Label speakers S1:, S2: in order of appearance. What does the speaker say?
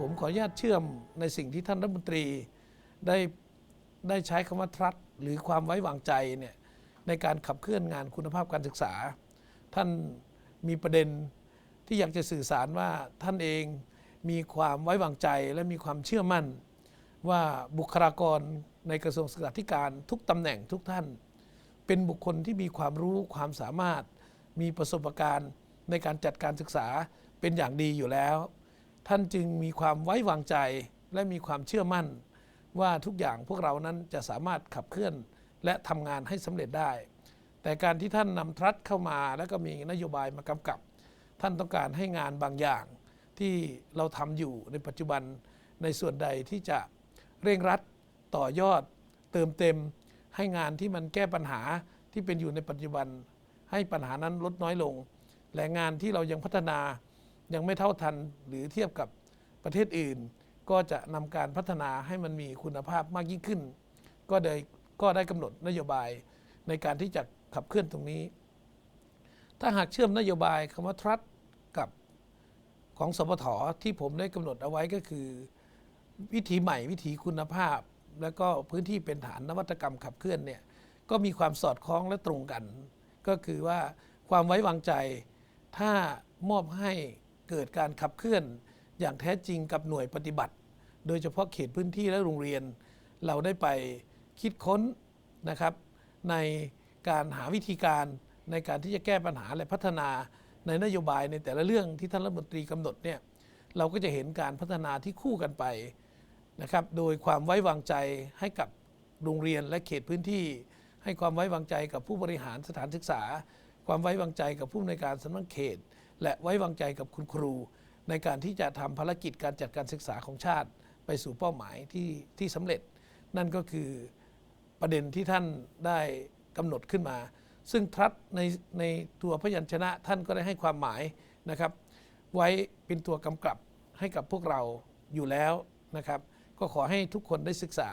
S1: ผมขออนุญาตเชื่อมในสิ่งที่ท่านรัฐมนตรีได้ได้ใช้คำว่า trust หรือความไว้วางใจเนี่ยในการขับเคลื่อนงานคุณภาพการศึกษา ท่านมีประเด็นที่อยากจะสื่อสารว่าท่านเองมีความไว้วางใจและมีความเชื่อมั่น ว่าบุคลากรในกระทรวงศึกษาธิการทุกตำแหน่งทุกท่าน เป็นบุคคลที่มีความรู้ความสามารถ มีประสบการณ์ในการจัดการศึกษาเป็นอย่างดีอยู่แล้ว ท่านจึงมีความไว้วางใจและมีความเชื่อมั่น ว่าทุกอย่างพวกเรานั้นจะสามารถขับเคลื่อนและทำงานให้สำเร็จได้ แต่การที่ท่านนำทรัสเข้ามาแล้วก็มีนโยบายมากำกับ ท่านต้องการให้งานบางอย่างที่เราทำอยู่ในปัจจุบันในส่วนใดที่จะเร่งรัดต่อยอด เติมเต็ม ให้งานที่มันแก้ปัญหาที่เป็นอยู่ในปัจจุบัน ให้ปัญหานั้นลดน้อยลง และงานที่เรายังพัฒนา ยังไม่เท่าทันหรือเทียบกับประเทศอื่น ก็จะนำการพัฒนาให้มันมีคุณภาพมากยิ่งขึ้น ก็ได้ก็ได้กำหนดนโยบายในการที่จะขับเคลื่อนตรงนี้ ถ้าหากเชื่อมนโยบายคำว่า trust กับของสปทที่ผมได้กำหนดเอาไว้ก็คือ วิถีใหม่วิถีคุณภาพ แล้วก็พื้นที่เป็นฐานนวัตกรรมขับเคลื่อนเนี่ยก็มีความสอดคล้องและตรงกัน ก็คือว่าความไว้วางใจถ้ามอบให้ เกิดการขับเคลื่อนอย่างแท้จริงกับหน่วยปฏิบัติ โดยเฉพาะเขตพื้นที่และโรงเรียน เราได้ไปคิดค้นนะครับ ในการหาวิธีการในการที่จะแก้ปัญหาและพัฒนาในนโยบายในแต่ละเรื่องที่ท่านรัฐมนตรีกำหนดเนี่ยเราก็จะเห็นการพัฒนาที่คู่กันไปนะครับโดยความไว้วางใจให้กับโรงเรียนและเขตพื้นที่ ให้ความไว้วางใจกับผู้บริหารสถานศึกษา ความไว้วางใจกับผู้อำนวยการสำนักเขต และไว้วางใจกับคุณครู ในการที่จะทำภารกิจการจัดการศึกษาของชาติ ไปสู่เป้าหมายที่ที่สำเร็จ นั่นก็คือประเด็นที่ท่านได้กำหนดขึ้นมา ซึ่งทรัสในในตัวพยัญชนะท่านก็ได้ให้ความหมายนะครับ ไว้เป็นตัวกำกับให้กับพวกเราอยู่แล้วนะครับ ก็ขอให้ทุกคนได้ศึกษา